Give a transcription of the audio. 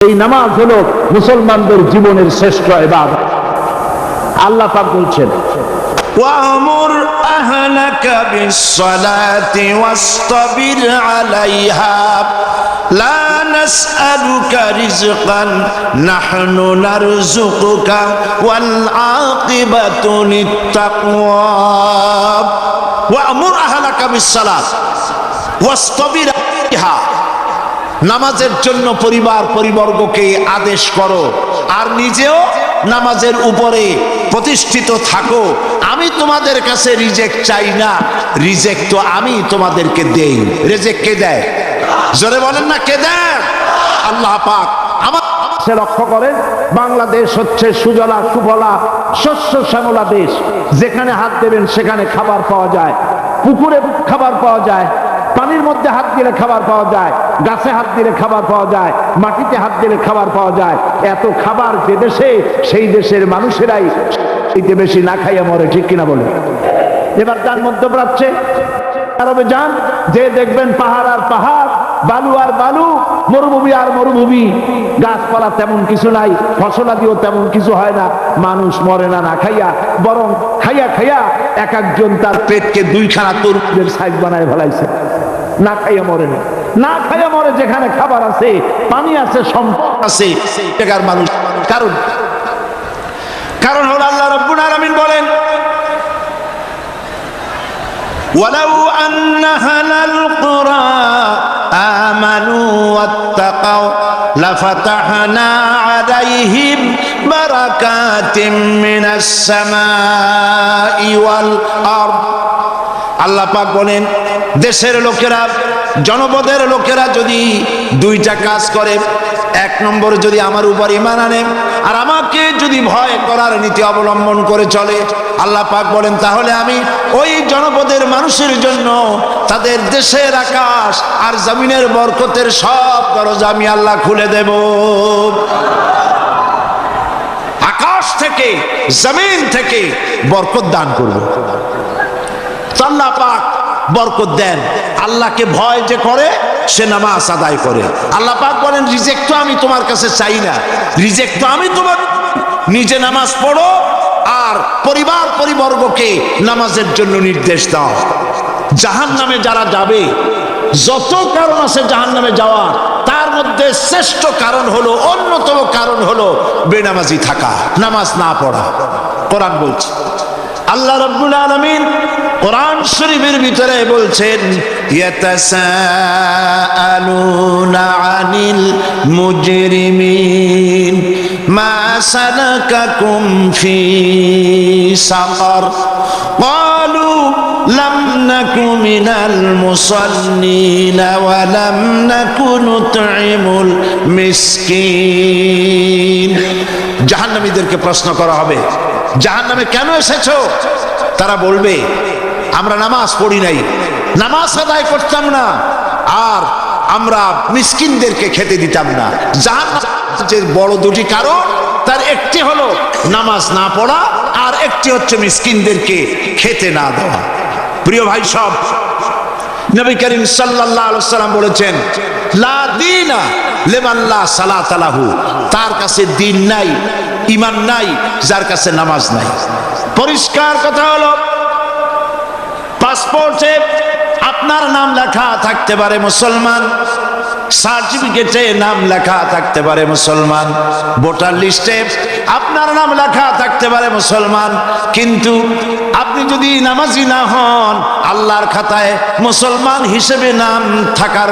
এই নামাজ হলো মুসলমানদের জীবনের শ্রেষ্ঠ এবাদ আল্লাহ পাক বলছেন وأمر أهلك بالصلاة واصطبر عليها لا نسألك رزقا نحن نرزقك والعاقبة للتقوى وأمر أهلك بالصلاة واصطبر عليها নামাজের জন্য পরিবার পরিবর্গকে আদেশ করো। আর নিজেও নামাজের উপরে প্রতিষ্ঠিত থাকো। আমি তোমাদের কাছে রিজেক্ট চাই না। রিজেক্ট তো আমি তোমাদেরকে দেই। রেজেক্ট কে দেয়? জোরে বলেন না, কে দেয়? আল্লাহ পাক আমার সে লক্ষ্য করেন, বাংলাদেশ হচ্ছে সুজলা, সুফলা, শস্য শ্যামলা দেশ। যেখানে হাত দেবেন, সেখানে খাবার পাওয়া যায়। পুকুরে খাবার পাওয়া যায়। মধ্যে হাত দিলে খাবার পাওয়া যায়, গাছে হাত দিলে খাবার পাওয়া যায়, মাটিতে হাত দিলে খাবার পাওয়া যায়। এত খাবার যে দেশে, সেই দেশের মানুষেরাই এইতে বেশি না খাইয়া মরে, ঠিক কিনা বলে এবার যান মধ্যপ্রাচ্যে, আরবে যান, যে দেখবেন পাহাড় আর পাহাড়, বালু আর বালু, মরুভূমি আর মরুভূমি, গাছপালা তেমন কিছু নাই ফসলাদিও তেমন কিছু হয় না, মানুষ মরে না না খাইয়া, বরং খাইয়া খাইয়া এক একজন তার পেটকে দুইখানা তোর পেটের সাইজ বানায় ফেলাইছে। না খাইয়া মরে না না খাইয়া মরে যেখানে খাবার আছে পানি আছে সম্পদ আছে টাকার মানুষ কারণ কারণ হলো আল্লাহ রব্বুল আলামিন বলেন ولو أن أهل القرى آمنوا واتقوا لفتحنا عليهم بركات من السماء والأرض আল্লাহ পাক বলেন, দেশের লোকেরা, জনপদের লোকেরা যদি দুইটা কাজ করে, এক নম্বর যদি আমার উপর ইমান আনে, আর আমাকে যদি ভয় করার নীতি অবলম্বন করে চলে, আল্লাহ পাক বলেন, তাহলে আমি ওই জনপদের মানুষের জন্য তাদের দেশের আকাশ আর জমিনের বরকতের সব দরজা আমি আল্লাহ খুলে দেব। আকাশ থেকে, জমিন থেকে বরকত দান করব। আল্লাহ পাক বরকত দেন। আল্লাহকে ভয় যে করে, সে নামাজ আদায় করে। আল্লাহ পাক বলেন রিজেক্ট তো আমি তোমার কাছে চাই না। রিজেক্ট তো আমি তোমার নিজে নামাজ পড়ো আর পরিবার পরিবর্গকে নামাজের জন্য নির্দেশ দাও। জাহান নামে যারা যাবে, যত কারণ আছে জাহান নামে যাওয়ার তার মধ্যে শ্রেষ্ঠ কারণ হলো, অন্যতম কারণ হলো বেনামাজি থাকা। নামাজ না পড়া। কোরআন বলছে আল্লাহ রব্বুল আলমিন কোরআন শরীফের ভিতরে বলছেন, ইয়াতাসাআলুনা আনিল মুজরিমিন, মা সালাকাকুম ফি সাকার। ক্বালু লাম নাকু মিনাল মুসাল্লিন ওয়া লাম নাকু নুতঈমুল মিসকিন জাহান্নামীদেরকে প্রশ্ন করা হবে জাহান্নামে কেন এসেছ? তারা বলবে, আমরা নামাজ পড়ি নাই। নামাজ আদায় করতাম না, আর আমরা মিসকিনদেরকে খেতে দিতাম না। জাহান্নামের বড় দুটি কারণ, তার একটি হলো নামাজ না পড়া, আর একটি হচ্ছে মিসকিনদেরকে খেতে না দেওয়া। প্রিয় ভাই সব, নবী করিম সাল্লাম বলেছেন, লা দীনা লিমাল্লা সালাতালাহু তার কাছে দিন নাই ইমান নাই, যার কাছে নামাজ নাই। পরিষ্কার কথা হলো পাসপোর্টে আপনার নাম লেখা থাকতে পারে মুসলমান সার্টিফিকেটে নাম লেখা থাকতে পারে মুসলমান, ভোটার লিস্টে আপনার নাম লেখা থাকতে পারে মুসলমান, কিন্তু আপনি যদি নামাজি না হন, আল্লাহর খাতায় মুসলমান হিসেবে নাম থাকার